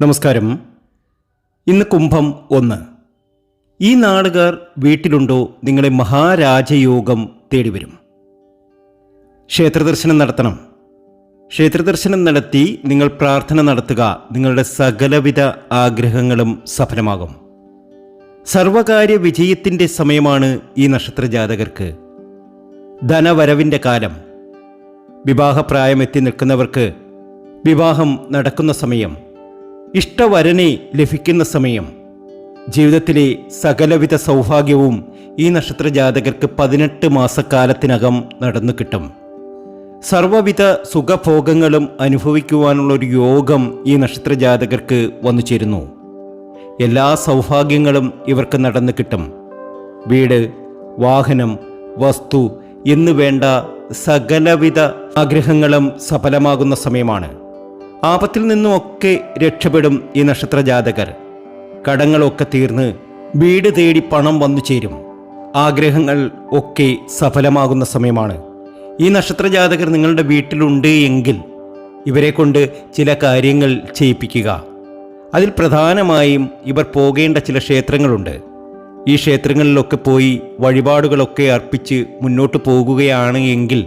നമസ്കാരം. ഇന്ന് കുംഭം ഒന്ന്. ഈ നാടുകാർ വീട്ടിലുണ്ടോ നിങ്ങളെ മഹാരാജയോഗം തേടി വരും ക്ഷേത്രദർശനം നടത്തണം. ക്ഷേത്രദർശനം നടത്തി നിങ്ങൾ പ്രാർത്ഥന നടത്തുക നിങ്ങളുടെ സകലവിധ ആഗ്രഹങ്ങളും സഫലമാകും. സർവകാര്യ വിജയത്തിന്റെ സമയമാണ് ഈ നക്ഷത്രജാതകർക്ക്. ധനവരവിന്റെ കാലം. വിവാഹപ്രായമെത്തി നിൽക്കുന്നവർക്ക് വിവാഹം നടക്കുന്ന സമയം. ഇഷ്ടവരനെ ലഭിക്കുന്ന സമയം. ജീവിതത്തിലെ സകലവിധ സൗഭാഗ്യവും ഈ നക്ഷത്ര ജാതകർക്ക് പതിനെട്ട് മാസക്കാലത്തിനകം നടന്നു കിട്ടും. സർവവിധ സുഖഭോഗങ്ങളും അനുഭവിക്കുവാനുള്ള ഒരു യോഗം ഈ നക്ഷത്ര ജാതകർക്ക് വന്നു ചേരുന്നു. എല്ലാ സൗഭാഗ്യങ്ങളും ഇവർക്ക് നടന്നു കിട്ടും. വീട് വാഹനം വസ്തു എന്നു വേണ്ട സകലവിധ ആഗ്രഹങ്ങളും സഫലമാകുന്ന സമയമാണ്. ആപത്തിൽ നിന്നുമൊക്കെ രക്ഷപ്പെടും ഈ നക്ഷത്രജാതകർ. കടങ്ങളൊക്കെ തീർന്ന് വീട് തേടി പണം വന്നു ചേരും. ആഗ്രഹങ്ങൾ ഒക്കെ സഫലമാകുന്ന സമയമാണ്. ഈ നക്ഷത്രജാതകർ നിങ്ങളുടെ വീട്ടിലുണ്ട് എങ്കിൽ ഇവരെ കൊണ്ട് ചില കാര്യങ്ങൾ ചെയ്യിപ്പിക്കുക. അതിൽ പ്രധാനമായും ഇവർ പോകേണ്ട ചില ക്ഷേത്രങ്ങളുണ്ട്. ഈ ക്ഷേത്രങ്ങളിലൊക്കെ പോയി വഴിപാടുകളൊക്കെ അർപ്പിച്ച് മുന്നോട്ട് പോകുകയാണ് എങ്കിൽ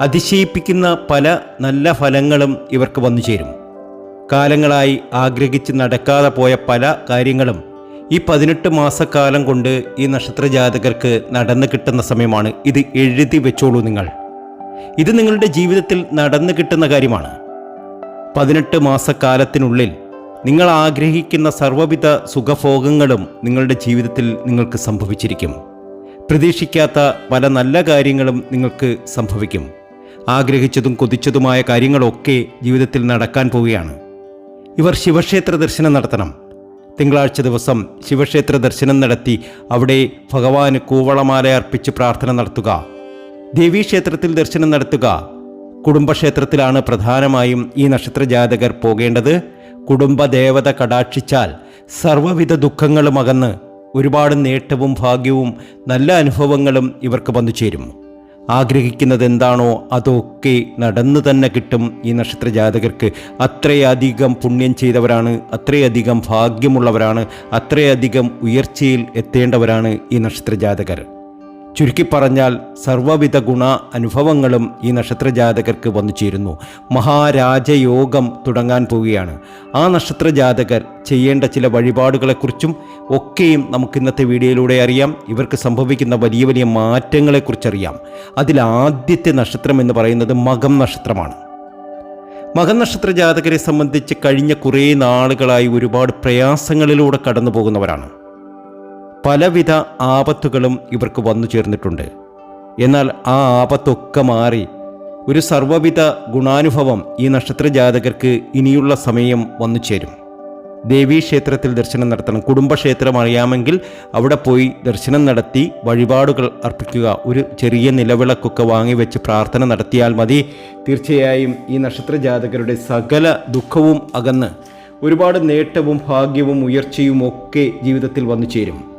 അതിശയിപ്പിക്കുന്ന പല നല്ല ഫലങ്ങളും ഇവർക്ക് വന്നു ചേരും. കാലങ്ങളായി ആഗ്രഹിച്ച് നടക്കാതെ പോയ പല കാര്യങ്ങളും ഈ പതിനെട്ട് മാസക്കാലം കൊണ്ട് ഈ നക്ഷത്ര ജാതകർക്ക് നടന്നു കിട്ടുന്ന സമയമാണ് ഇത് എഴുതി വെച്ചോളൂ നിങ്ങൾ. ഇത് നിങ്ങളുടെ ജീവിതത്തിൽ നടന്നു കിട്ടുന്ന കാര്യമാണ്. പതിനെട്ട് മാസക്കാലത്തിനുള്ളിൽ നിങ്ങൾ ആഗ്രഹിക്കുന്ന സർവവിധ സുഖഭോഗങ്ങളും നിങ്ങളുടെ ജീവിതത്തിൽ നിങ്ങൾക്ക് സംഭവിച്ചിരിക്കും. പ്രതീക്ഷിക്കാത്ത പല നല്ല കാര്യങ്ങളും നിങ്ങൾക്ക് സംഭവിക്കും. ആഗ്രഹിച്ചതും കൊതിച്ചതുമായ കാര്യങ്ങളൊക്കെ ജീവിതത്തിൽ നടക്കാൻ പോവുകയാണ്. ഇവർ ശിവക്ഷേത്ര ദർശനം നടത്തണം. തിങ്കളാഴ്ച ദിവസം ശിവക്ഷേത്ര ദർശനം നടത്തി അവിടെ ഭഗവാന് കൂവളമാല അർപ്പിച്ച് പ്രാർത്ഥന നടത്തുക. ദേവീക്ഷേത്രത്തിൽ ദർശനം നടത്തുക. കുടുംബക്ഷേത്രത്തിലാണ് പ്രധാനമായും ഈ നക്ഷത്ര ജാതകർ പോകേണ്ടത് കുടുംബദേവത കടാക്ഷിച്ചാൽ സർവവിധ ദുഃഖങ്ങളും അകന്ന് ഒരുപാട് നേട്ടവും ഭാഗ്യവും നല്ല അനുഭവങ്ങളും ഇവർക്ക് വന്നു ചേരും ആഗ്രഹിക്കുന്നത് എന്താണോ അതൊക്കെ നടന്നു തന്നെ കിട്ടും ഈ നക്ഷത്ര ജാതകർക്ക് അത്രയധികം പുണ്യം ചെയ്തവരാണ് അത്രയധികം ഭാഗ്യമുള്ളവരാണ് അത്രയധികം ഉയർച്ചയിൽ എത്തേണ്ടവരാണ് ഈ നക്ഷത്രജാതകർ. ചുരുക്കി പറഞ്ഞാൽ സർവവിധ ഗുണ അനുഭവങ്ങളും ഈ നക്ഷത്രജാതകർക്ക് വന്നു ചേരുന്നു. മഹാരാജയോഗം തുടങ്ങാൻ പോവുകയാണ്. ആ നക്ഷത്രജാതകർ ചെയ്യേണ്ട ചില വഴിപാടുകളെക്കുറിച്ചും ഒക്കെയും നമുക്ക് ഇന്നത്തെ വീഡിയോയിലൂടെ അറിയാം. ഇവർക്ക് സംഭവിക്കുന്ന വലിയ വലിയ മാറ്റങ്ങളെക്കുറിച്ചറിയാം. അതിൽ ആദ്യത്തെ നക്ഷത്രം എന്ന് പറയുന്നത് മകം നക്ഷത്രമാണ്. മകൻ നക്ഷത്ര ജാതകരെ സംബന്ധിച്ച് കഴിഞ്ഞ കുറേ നാളുകളായി ഒരുപാട് പ്രയാസങ്ങളിലൂടെ കടന്നു പോകുന്നവരാണ് പലവിധ ആപത്തുകളും ഇവർക്ക് വന്നു ചേർന്നിട്ടുണ്ട്. എന്നാൽ ആ ആപത്തൊക്കെ മാറി ഒരു സർവവിധ ഗുണാനുഭവം ഈ നക്ഷത്ര ജാതകർക്ക് ഇനിയുള്ള സമയം വന്നു ചേരും. ദേവീക്ഷേത്രത്തിൽ ദർശനം നടത്തണം. കുടുംബക്ഷേത്രം അറിയാമെങ്കിൽ അവിടെ പോയി ദർശനം നടത്തി വഴിപാടുകൾ അർപ്പിക്കുക ഒരു ചെറിയ നിലവിളക്കൊക്കെ വാങ്ങിവെച്ച് പ്രാർത്ഥന നടത്തിയാൽ മതി. തീർച്ചയായും ഈ നക്ഷത്ര ജാതകരുടെ സകല ദുഃഖവും അകന്ന് ഒരുപാട് നേട്ടവും ഭാഗ്യവും ഉയർച്ചയും ഒക്കെ ജീവിതത്തിൽ വന്നു ചേരും.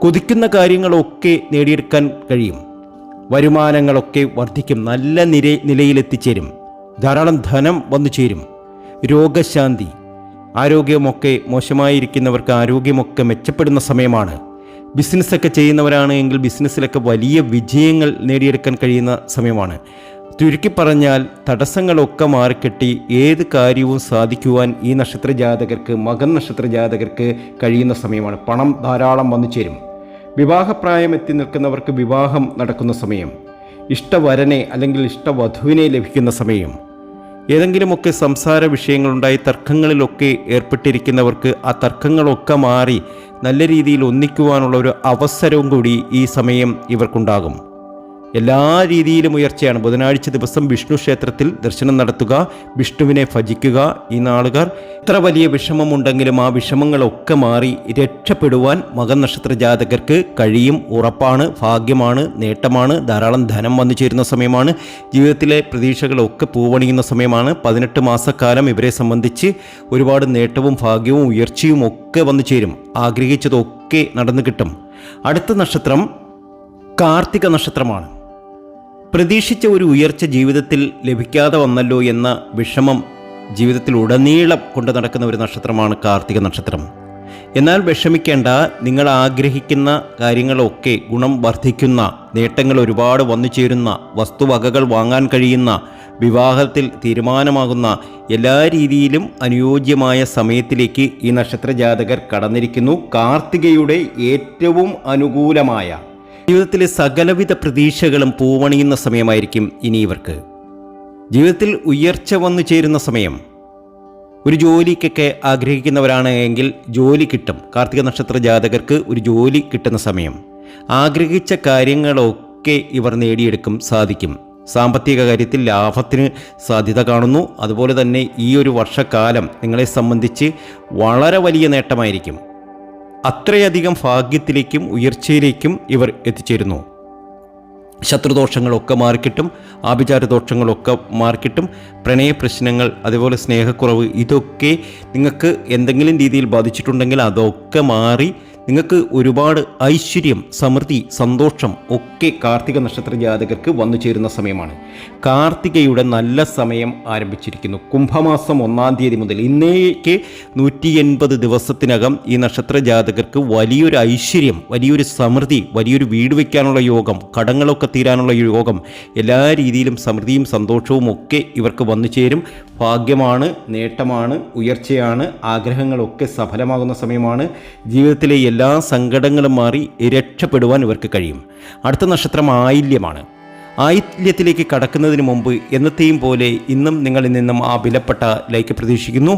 കൊതിക്കുന്ന കാര്യങ്ങളൊക്കെ നേടിയെടുക്കാൻ കഴിയും. വരുമാനങ്ങളൊക്കെ വർദ്ധിക്കും. നല്ല നിര നിലയിലെത്തിച്ചേരും. ധാരാളം ധനം വന്നു ചേരും. രോഗശാന്തി. ആരോഗ്യമൊക്കെ മോശമായിരിക്കുന്നവർക്ക് ആരോഗ്യമൊക്കെ മെച്ചപ്പെടുന്ന സമയമാണ്. ബിസിനസ്സൊക്കെ ചെയ്യുന്നവരാണ് എങ്കിൽ ബിസിനസ്സിലൊക്കെ വലിയ വിജയങ്ങൾ നേടിയെടുക്കാൻ കഴിയുന്ന സമയമാണ്. ചുരുക്കി പറഞ്ഞാൽ തടസ്സങ്ങളൊക്കെ മാറിക്കെട്ടി ഏത് കാര്യവും സാധിക്കുവാൻ ഈ നക്ഷത്ര ജാതകർക്ക് മകൻ നക്ഷത്ര ജാതകർക്ക് കഴിയുന്ന സമയമാണ്. പണം ധാരാളം വന്നു ചേരും. വിവാഹപ്രായം എത്തി നിൽക്കുന്നവർക്ക് വിവാഹം നടക്കുന്ന സമയം ഇഷ്ടവരനെ അല്ലെങ്കിൽ ഇഷ്ടവധുവിനെ ലഭിക്കുന്ന സമയം. ഏതെങ്കിലുമൊക്കെ സംസാര വിഷയങ്ങളുണ്ടായി തർക്കങ്ങളിലൊക്കെ ഏർപ്പെട്ടിരിക്കുന്നവർക്ക് ആ തർക്കങ്ങളൊക്കെ മാറി നല്ല രീതിയിൽ ഒന്നിക്കുവാനുള്ള ഒരു അവസരവും കൂടി ഈ സമയം ഇവർക്കുണ്ടാകും. എല്ലാ രീതിയിലും ഉയർച്ചയാണ്. ബുധനാഴ്ച ദിവസം വിഷ്ണു ക്ഷേത്രത്തിൽ ദർശനം നടത്തുക വിഷ്ണുവിനെ ഭജിക്കുക ഈ നാളുകാർ. ഇത്ര വലിയ വിഷമമുണ്ടെങ്കിലും ആ വിഷമങ്ങളൊക്കെ മാറി രക്ഷപ്പെടുവാൻ മകൻ നക്ഷത്ര ജാതകർക്ക് കഴിയും ഉറപ്പാണ് ഭാഗ്യമാണ് നേട്ടമാണ് ധാരാളം ധനം വന്നു ചേരുന്ന സമയമാണ് ജീവിതത്തിലെ പ്രതീക്ഷകളൊക്കെ പൂവണിയുന്ന സമയമാണ്. പതിനെട്ട് മാസക്കാലം ഇവരെ സംബന്ധിച്ച് ഒരുപാട് നേട്ടവും ഭാഗ്യവും ഉയർച്ചയും ഒക്കെ വന്നു ചേരും. ആഗ്രഹിച്ചതൊക്കെ നടന്നു കിട്ടും. അടുത്ത നക്ഷത്രം കാർത്തിക നക്ഷത്രമാണ്. പ്രതീക്ഷിച്ച ഒരു ഉയർച്ച ജീവിതത്തിൽ ലഭിക്കാതെ വന്നല്ലോ എന്ന വിഷമം ജീവിതത്തിൽ ഉടനീളം കൊണ്ടു നടക്കുന്ന ഒരു നക്ഷത്രമാണ് കാർത്തിക നക്ഷത്രം. എന്നാൽ വിഷമിക്കേണ്ട നിങ്ങൾ ആഗ്രഹിക്കുന്ന കാര്യങ്ങളൊക്കെ ഗുണം വർദ്ധിക്കുന്ന നേട്ടങ്ങൾ ഒരുപാട് വന്നു ചേരുന്ന വസ്തുവകകൾ വാങ്ങാൻ കഴിയുന്ന വിവാഹത്തിൽ തീരുമാനമാകുന്ന എല്ലാ രീതിയിലും അനുയോജ്യമായ സമയത്തിലേക്ക് ഈ നക്ഷത്ര ജാതകർ കടന്നിരിക്കുന്നു. കാർത്തികയുടെ ഏറ്റവും അനുകൂലമായ ജീവിതത്തിലെ സകലവിധ പ്രതീക്ഷകളും പൂവണിയുന്ന സമയമായിരിക്കും ഇനി ഇവർക്ക്. ജീവിതത്തിൽ ഉയർച്ച വന്നു ചേരുന്ന സമയം. ഒരു ജോലിക്കൊക്കെ ആഗ്രഹിക്കുന്നവരാണ് എങ്കിൽ ജോലി കിട്ടും. കാർത്തിക നക്ഷത്ര ജാതകർക്ക് ഒരു ജോലി കിട്ടുന്ന സമയം. ആഗ്രഹിച്ച കാര്യങ്ങളൊക്കെ ഇവർ നേടിയെടുക്കും സാധിക്കും. സാമ്പത്തിക കാര്യത്തിൽ ലാഭത്തിന് സാധ്യത കാണുന്നു. അതുപോലെ തന്നെ ഈ ഒരു വർഷക്കാലം നിങ്ങളെ സംബന്ധിച്ച് വളരെ വലിയ നേട്ടമായിരിക്കും. അത്രയധികം ഭാഗ്യത്തിലേക്കും ഉയർച്ചയിലേക്കും ഇവർ എത്തിച്ചേരുന്നു. ശത്രുദോഷങ്ങളൊക്കെ മാറിക്കിട്ടും ആഭിചാരദോഷങ്ങളൊക്കെ മാറിക്കിട്ടും പ്രണയ പ്രശ്നങ്ങൾ അതുപോലെ സ്നേഹക്കുറവ് ഇതൊക്കെ നിങ്ങൾക്ക് എന്തെങ്കിലും രീതിയിൽ ബാധിച്ചിട്ടുണ്ടെങ്കിൽ അതൊക്കെ മാറി നിങ്ങൾക്ക് ഒരുപാട് ഐശ്വര്യം സമൃദ്ധി സന്തോഷം ഒക്കെ കാർത്തിക നക്ഷത്ര ജാതകർക്ക് വന്നു ചേരുന്ന സമയമാണ്. കാർത്തികയുടെ നല്ല സമയം ആരംഭിച്ചിരിക്കുന്നു. കുംഭമാസം ഒന്നാം തീയതി മുതൽ ഇന്നേക്ക് നൂറ്റി എൺപത് ദിവസത്തിനകം ഈ നക്ഷത്ര ജാതകർക്ക് വലിയൊരു ഐശ്വര്യം വലിയൊരു സമൃദ്ധി വലിയൊരു വീട് വയ്ക്കാനുള്ള യോഗം കടങ്ങളൊക്കെ തീരാനുള്ള യോഗം എല്ലാ രീതിയിലും സമൃദ്ധിയും സന്തോഷവും ഒക്കെ ഇവർക്ക് വന്നു ചേരും. ഭാഗ്യമാണ് നേട്ടമാണ് ഉയർച്ചയാണ് ആഗ്രഹങ്ങളൊക്കെ സഫലമാകുന്ന സമയമാണ്. ജീവിതത്തിലെ എല്ലാ സങ്കടങ്ങളും മാറി രക്ഷപ്പെടുവാൻ ഇവർക്ക് കഴിയും. അടുത്ത നക്ഷത്രം ആയില്യമാണ്. ആയില്യത്തിലേക്ക് കടക്കുന്നതിന് മുമ്പ് എന്നത്തെയും പോലെ ഇന്നും നിങ്ങളിൽ നിന്നും ആ വിലപ്പെട്ട ലൈക്ക് പ്രതീക്ഷിക്കുന്നു.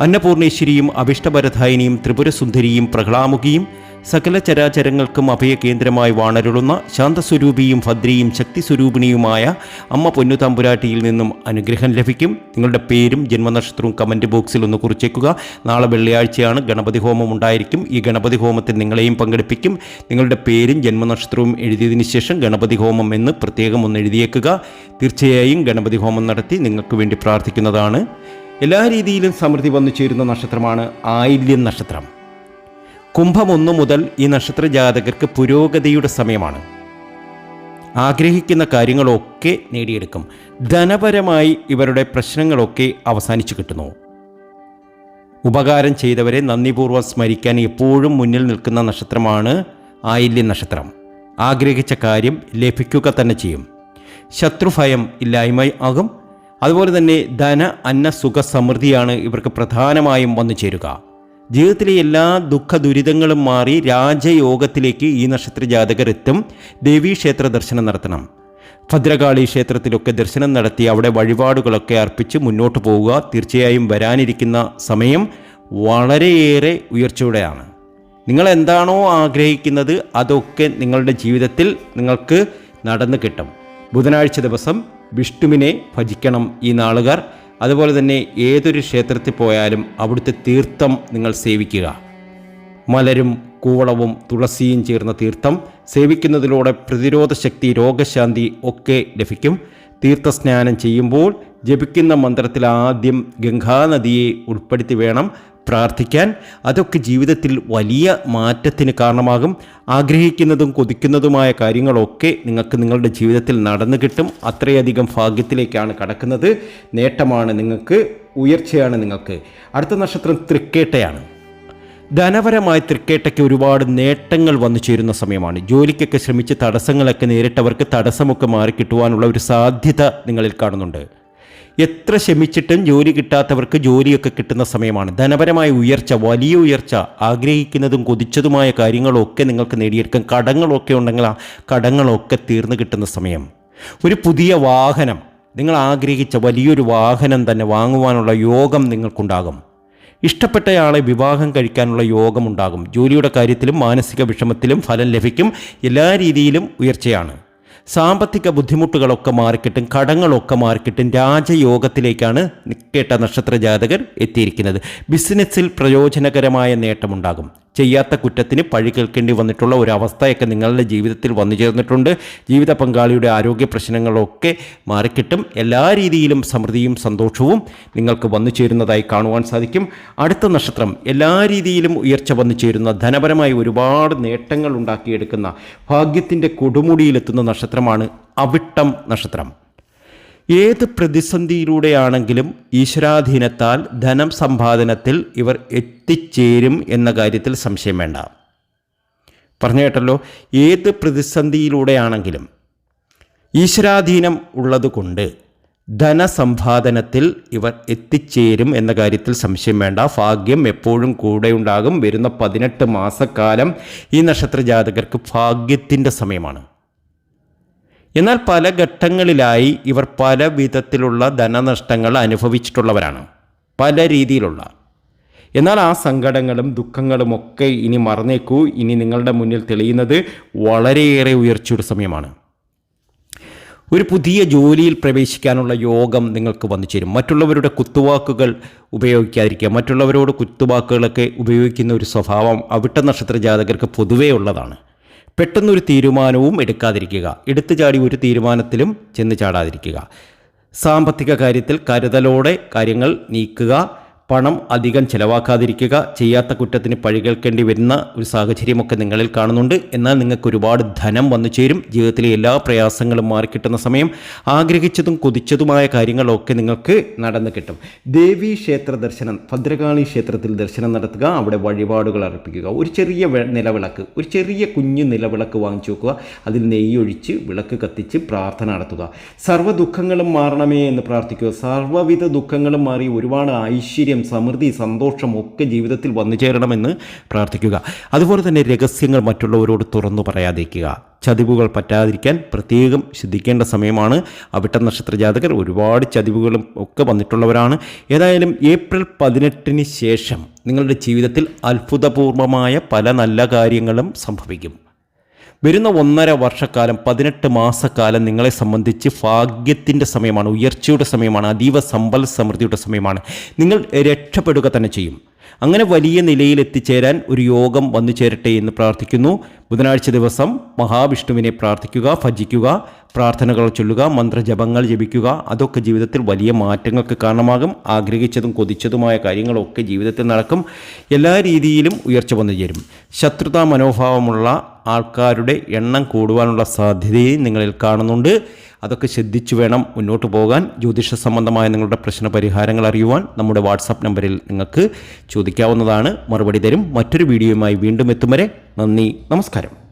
അന്നപൂർണേശ്വരിയും അഭിഷ്ടഭരധായിനിയും ത്രിപുരസുന്ദരിയും പ്രഹ്ലാമുഖിയും സകല ചരാചരങ്ങൾക്കും അഭയകേന്ദ്രമായി വാണരുളുന്ന ശാന്തസ്വരൂപിയും ഭദ്രയും ശക്തിസ്വരൂപിണിയുമായ അമ്മ പൊന്നുതമ്പുരാട്ടിയിൽ നിന്നും അനുഗ്രഹം ലഭിക്കും. നിങ്ങളുടെ പേരും ജന്മനക്ഷത്രവും കമന്റ് ബോക്സിൽ ഒന്ന് കുറിച്ചേക്കുക. നാളെ വെള്ളിയാഴ്ചയാണ് ഗണപതി ഹോമം ഉണ്ടായിരിക്കും. ഈ ഗണപതി ഹോമത്തിൽ നിങ്ങളെയും പങ്കെടുപ്പിക്കും. നിങ്ങളുടെ പേരും ജന്മനക്ഷത്രവും എഴുതിയതിനു ശേഷം ഗണപതി ഹോമം എന്ന് പ്രത്യേകം ഒന്ന് എഴുതിയേക്കുക. തീർച്ചയായും ഗണപതി ഹോമം നടത്തി നിങ്ങൾക്ക് വേണ്ടി പ്രാർത്ഥിക്കുന്നതാണ്. എല്ലാ രീതിയിലും സമൃദ്ധി വന്നു ചേരുന്ന നക്ഷത്രമാണ് ആയില്യം നക്ഷത്രം. കുംഭം ഒന്നു മുതൽ ഈ നക്ഷത്ര ജാതകർക്ക് പുരോഗതിയുടെ സമയമാണ്. ആഗ്രഹിക്കുന്ന കാര്യങ്ങളൊക്കെ നേടിയെടുക്കും. ധനപരമായി ഇവരുടെ പ്രശ്നങ്ങളൊക്കെ അവസാനിച്ചു കിട്ടുന്നു. ഉപകാരം ചെയ്തവരെ നന്ദിപൂർവം സ്മരിക്കാൻ എപ്പോഴും മുന്നിൽ നിൽക്കുന്ന നക്ഷത്രമാണ് ആയില്യ നക്ഷത്രം. ആഗ്രഹിച്ച കാര്യം ലഭിക്കുക തന്നെ ചെയ്യും. ശത്രുഭയം ഇല്ലായ്മ ആകും. അതുപോലെ തന്നെ ധന അന്ന സുഖ സമൃദ്ധിയാണ് ഇവർക്ക് പ്രധാനമായും വന്നു ചേരുക. ജീവിതത്തിലെ എല്ലാ ദുഃഖ ദുരിതങ്ങളും മാറി രാജയോഗത്തിലേക്ക് ഈ നക്ഷത്ര ജാതകർ എത്തും ദേവീക്ഷേത്ര ദർശനം നടത്തണം. ഭദ്രകാളി ക്ഷേത്രത്തിലൊക്കെ ദർശനം നടത്തി അവിടെ വഴിപാടുകളൊക്കെ അർപ്പിച്ച് മുന്നോട്ട് പോവുക. തീർച്ചയായും വരാനിരിക്കുന്ന സമയം വളരെയേറെ ഉയർച്ചയുടെയാണ്. നിങ്ങൾ എന്താണോ ആഗ്രഹിക്കുന്നത് അതൊക്കെ നിങ്ങളുടെ ജീവിതത്തിൽ നിങ്ങൾക്ക് നടന്നു കിട്ടും. ബുധനാഴ്ച ദിവസം വിഷ്ണുവിനെ ഭജിക്കണം ഈ നാളുകാർ. അതുപോലെ തന്നെ ഏതൊരു ക്ഷേത്രത്തിൽ പോയാലും അവിടുത്തെ തീർത്ഥം നിങ്ങൾ സേവിക്കുക. മലരും കൂവളവും തുളസിയും ചേർന്ന തീർത്ഥം സേവിക്കുന്നതിലൂടെ പ്രതിരോധ ശക്തി രോഗശാന്തി ഒക്കെ ലഭിക്കും. തീർത്ഥസ്നാനം ചെയ്യുമ്പോൾ ജപിക്കുന്ന മന്ത്രത്തിൽ ആദ്യം ഗംഗാനദിയെ ഉൾപ്പെടുത്തി വേണം. പ്രാർത്ഥിക്കാൻ അതൊക്കെ ജീവിതത്തിൽ വലിയ മാറ്റത്തിന് കാരണമാകും. ആഗ്രഹിക്കുന്നതും കൊതിക്കുന്നതുമായ കാര്യങ്ങളൊക്കെ നിങ്ങൾക്ക് നിങ്ങളുടെ ജീവിതത്തിൽ നടന്നു കിട്ടും. അത്രയധികം ഭാഗ്യത്തിലേക്കാണ് കടക്കുന്നത്. നേട്ടമാണ് നിങ്ങൾക്ക് ഉയർച്ചയാണ് നിങ്ങൾക്ക്. അടുത്ത നക്ഷത്രം തൃക്കേട്ടയാണ്. ധനപരമായ തൃക്കേട്ടയ്ക്ക് ഒരുപാട് നേട്ടങ്ങൾ വന്നു ചേരുന്ന സമയമാണ്. ജോലിക്കൊക്കെ ശ്രമിച്ച് തടസ്സങ്ങളൊക്കെ നേരിട്ടവർക്ക് തടസ്സമൊക്കെ മാറിക്കിട്ടുവാനുള്ള ഒരു സാധ്യത നിങ്ങളിൽ കാണുന്നുണ്ട്. എത്ര ശ്രമിച്ചിട്ടും ജോലി കിട്ടാത്തവർക്ക് ജോലിയൊക്കെ കിട്ടുന്ന സമയമാണ്. ധനപരമായ ഉയർച്ച വലിയ ഉയർച്ച ആഗ്രഹിക്കുന്നതും കൊതിച്ചതുമായ കാര്യങ്ങളൊക്കെ നിങ്ങൾക്ക് നേടിയെടുക്കാം കടങ്ങളൊക്കെ ഉണ്ടെങ്കിൽ ആ കടങ്ങളൊക്കെ തീർന്നു കിട്ടുന്ന സമയം. ഒരു പുതിയ വാഹനം. നിങ്ങൾ ആഗ്രഹിച്ച വലിയൊരു വാഹനം തന്നെ വാങ്ങുവാനുള്ള യോഗം നിങ്ങൾക്കുണ്ടാകും. ഇഷ്ടപ്പെട്ടയാളെ വിവാഹം കഴിക്കാനുള്ള യോഗമുണ്ടാകും ജോലിയുടെ കാര്യത്തിലും മാനസിക വിഷമത്തിലും ഫലം ലഭിക്കും. എല്ലാ രീതിയിലും ഉയർച്ചയാണ്. സാമ്പത്തിക ബുദ്ധിമുട്ടുകളൊക്കെ മാറിക്കിട്ടും കടങ്ങളൊക്കെ മാറിക്കിട്ടും രാജയോഗത്തിലേക്കാണ് കേട്ട നക്ഷത്ര ജാതകർ എത്തിയിരിക്കുന്നത്. ബിസിനസ്സിൽ പ്രയോജനകരമായ നേട്ടമുണ്ടാകും. ചെയ്യാത്ത കുറ്റത്തിന് പഴി കേൾക്കേണ്ടി വന്നിട്ടുള്ള ഒരു അവസ്ഥയൊക്കെ നിങ്ങളുടെ ജീവിതത്തിൽ വന്നു ചേർന്നിട്ടുണ്ട്. ജീവിത പങ്കാളിയുടെ ആരോഗ്യ പ്രശ്നങ്ങളൊക്കെ മാറിക്കിട്ടും. എല്ലാ രീതിയിലും സമൃദ്ധിയും സന്തോഷവും നിങ്ങൾക്ക് വന്നു ചേരുന്നതായി കാണുവാൻ സാധിക്കും. അടുത്ത നക്ഷത്രം എല്ലാ രീതിയിലും ഉയർച്ച വന്നു ചേരുന്ന ധനപരമായി ഒരുപാട് നേട്ടങ്ങൾ ഉണ്ടാക്കിയെടുക്കുന്ന ഭാഗ്യത്തിന്റെ കൊടുമുടിയിലെത്തുന്ന നക്ഷത്രമാണ് അവിട്ടം നക്ഷത്രം. ഏത് പ്രതിസന്ധിയിലൂടെയാണെങ്കിലും ഈശ്വരാധീനത്താൽ ധനം സമ്പാദനത്തിൽ ഇവർ എത്തിച്ചേരും എന്ന കാര്യത്തിൽ സംശയം വേണ്ട. പറഞ്ഞു കേട്ടല്ലോ ഏത് പ്രതിസന്ധിയിലൂടെയാണെങ്കിലും ഈശ്വരാധീനം ഉള്ളതുകൊണ്ട് ധനസമ്പാദനത്തിൽ ഇവർ എത്തിച്ചേരും എന്ന കാര്യത്തിൽ സംശയം വേണ്ട. ഭാഗ്യം എപ്പോഴും കൂടെയുണ്ടാകും. വരുന്ന പതിനെട്ട് മാസക്കാലം ഈ നക്ഷത്ര ജാതകർക്ക് ഭാഗ്യത്തിന്റെ സമയമാണ്. എന്നാൽ പല ഘട്ടങ്ങളിലായി ഇവർ പല വിധത്തിലുള്ള ധനനഷ്ടങ്ങൾ അനുഭവിച്ചിട്ടുള്ളവരാണ്. പല രീതിയിലുള്ള. എന്നാൽ ആ സങ്കടങ്ങളും ദുഃഖങ്ങളും ഒക്കെ ഇനി മറന്നേക്കൂ. ഇനി നിങ്ങളുടെ മുന്നിൽ തെളിയുന്നത് വളരെയേറെ ഉയർച്ചയുടെ സമയമാണ്. ഒരു പുതിയ ജോലിയിൽ പ്രവേശിക്കാനുള്ള യോഗം നിങ്ങൾക്ക് വന്നു ചേരും. മറ്റുള്ളവരുടെ കുത്തുവാക്കുകൾ ഉപയോഗിക്കാതിരിക്കുക. മറ്റുള്ളവരോട് കുത്തുവാക്കുകളൊക്കെ ഉപയോഗിക്കുന്ന ഒരു സ്വഭാവം അവിട്ട നക്ഷത്ര ജാതകർക്ക് പൊതുവേ ഉള്ളതാണ്. പെട്ടെന്നൊരു തീരുമാനവും എടുക്കാതിരിക്കുക. എടുത്തു ചാടി ഒരു തീരുമാനത്തിലും ചെന്ന് ചാടാതിരിക്കുക. സാമ്പത്തിക കാര്യത്തിൽ കരുതലോടെ കാര്യങ്ങൾ നീക്കുക. പണം അധികം ചിലവാക്കാതിരിക്കുക ചെയ്യാത്ത കുറ്റത്തിന് പഴി കേൾക്കേണ്ടി വരുന്ന ഒരു സാഹചര്യമൊക്കെ നിങ്ങളിൽ കാണുന്നുണ്ട്. എന്നാൽ നിങ്ങൾക്ക് ഒരുപാട് ധനം വന്നു ചേരും. ജീവിതത്തിലെ എല്ലാ പ്രയാസങ്ങളും മാറിക്കിട്ടുന്ന സമയം ആഗ്രഹിച്ചതും കൊതിച്ചതുമായ കാര്യങ്ങളൊക്കെ നിങ്ങൾക്ക് നടന്നു കിട്ടും. ദേവി ക്ഷേത്ര ദർശനം ഭദ്രകാളി ക്ഷേത്രത്തിൽ ദർശനം നടത്തുക അവിടെ വഴിപാടുകൾ അർപ്പിക്കുക ഒരു ചെറിയ നിലവിളക്ക് ഒരു ചെറിയ കുഞ്ഞു നിലവിളക്ക് വാങ്ങിച്ചു വെക്കുക അതിൽ നെയ്യൊഴിച്ച് വിളക്ക് കത്തിച്ച് പ്രാർത്ഥന നടത്തുക. സർവ ദുഃഖങ്ങളും മാറണമേ എന്ന് പ്രാർത്ഥിക്കുക. സർവവിധ ദുഃഖങ്ങളും മാറി ഒരുപാട് ഐശ്വര്യം സമൃദ്ധി സന്തോഷം ഒക്കെ ജീവിതത്തിൽ വന്നു ചേരണമെന്ന് പ്രാർത്ഥിക്കുക. അതുപോലെ തന്നെ രഹസ്യങ്ങൾ മറ്റുള്ളവരോട് തുറന്നു പറയാതിരിക്കുക. ചതിവുകൾ പറ്റാതിരിക്കാൻ പ്രത്യേകം ശ്രദ്ധിക്കേണ്ട സമയമാണ്. അവിട്ട നക്ഷത്ര ജാതകർ ഒരുപാട് ചതിവുകളും ഒക്കെ വന്നിട്ടുള്ളവരാണ്. ഏതായാലും ഏപ്രിൽ പതിനെട്ടിന് ശേഷം നിങ്ങളുടെ ജീവിതത്തിൽ അത്ഭുതപൂർവമായ പല നല്ല കാര്യങ്ങളും സംഭവിക്കും. വരുന്ന ഒന്നര വർഷക്കാലം പതിനെട്ട് മാസക്കാലം നിങ്ങളെ സംബന്ധിച്ച് ഭാഗ്യത്തിന്റെ സമയമാണ് ഉയർച്ചയുടെ സമയമാണ് അതീവ സമ്പൽ സമൃദ്ധിയുടെ സമയമാണ്. നിങ്ങൾ രക്ഷപ്പെടുക തന്നെ ചെയ്യും. അങ്ങനെ വലിയ നിലയിൽ എത്തിച്ചേരാൻ ഒരു യോഗം വന്നു ചേരട്ടെ എന്ന് പ്രാർത്ഥിക്കുന്നു. ബുധനാഴ്ച ദിവസം മഹാവിഷ്ണുവിനെ പ്രാർത്ഥിക്കുക ഭജിക്കുക പ്രാർത്ഥനകൾ ചൊല്ലുക മന്ത്രജപങ്ങൾ ജപിക്കുക. അതൊക്കെ ജീവിതത്തിൽ വലിയ മാറ്റങ്ങൾക്ക് കാരണമാകും. ആഗ്രഹിച്ചതും കൊതിച്ചതുമായ കാര്യങ്ങളൊക്കെ ജീവിതത്തിൽ നടക്കും. എല്ലാ രീതിയിലും ഉയർച്ച വന്നു ചേരും. ശത്രുതാ മനോഭാവമുള്ള ആൾക്കാരുടെ എണ്ണം കൂടുവാനുള്ള സാധ്യതയും നിങ്ങളിൽ കാണുന്നുണ്ട്. അതൊക്കെ ശ്രദ്ധിച്ചു വേണം മുന്നോട്ട് പോകാൻ. ജ്യോതിഷ സംബന്ധമായ നിങ്ങളുടെ പ്രശ്ന പരിഹാരങ്ങൾ അറിയുവാൻ നമ്മുടെ വാട്സാപ്പ് നമ്പറിൽ നിങ്ങൾക്ക് ചോദിക്കാവുന്നതാണ്. മറുപടി തരും. മറ്റൊരു വീഡിയോയുമായി വീണ്ടും എത്തും വരെ നന്ദി നമസ്കാരം.